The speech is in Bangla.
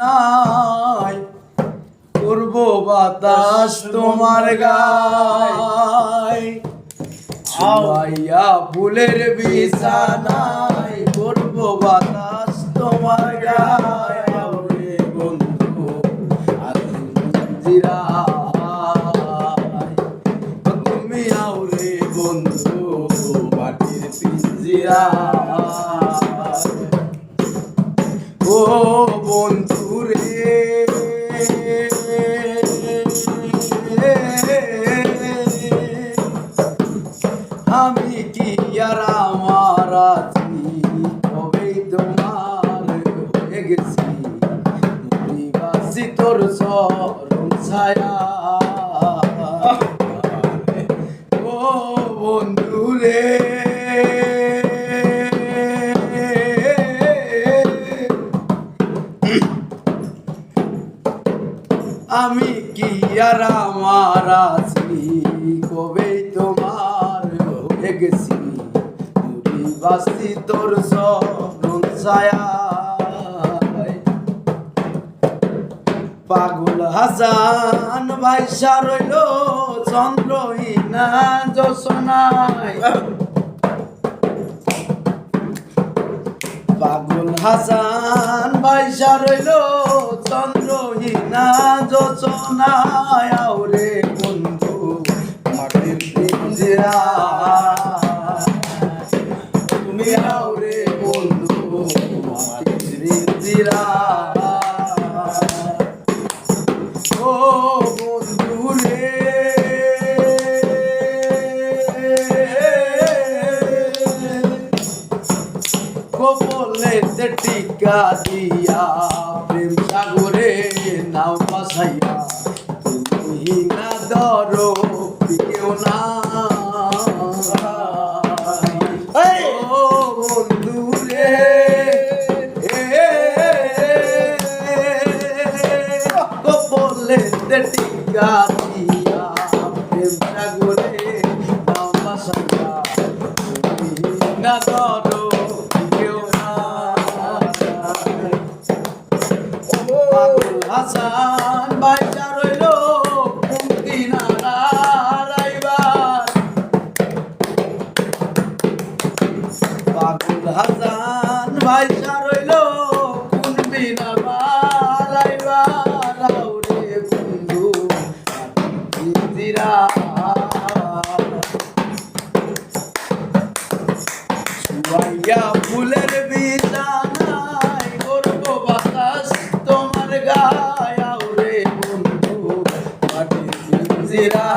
নাই। করব বাতাস তোমার গায়। আওয়াইয়া ফুলের বিছানায় করব বাতাস তোমার গায়। বন্ধু জিরায় তুমি আওরে বন্ধু, মাটির পিঞ্জিরায় আমি কি আর আমার তোমার হয়ে গেছি। তোর আমি কি আর আমার আছি কবে তোমার গেছি বাসি তোর ছায়া। পাগল হাসান ভাইসা রইল চন্দ্রহীনা যশনায় পাগল হাসান ভাইসা রইল চন্দ্রহীনা যোচনায় আউরে কপলেতে টিকা দিয়া প্রেম সাগরে নাও পাশাইয়া তুমি না ধরো কেউ না টিকা দিয়া প্রেম সাগরে নাও না ধরো পাগল হাসান বাইচা রইল কুমতি নারাইবার আউরে বন্ধু ইন্দিরা সুয়াইয়া ফুলের বিছানায় করব বাতাস তোমার গায় আউরে বন্ধু পিঞ্জিরা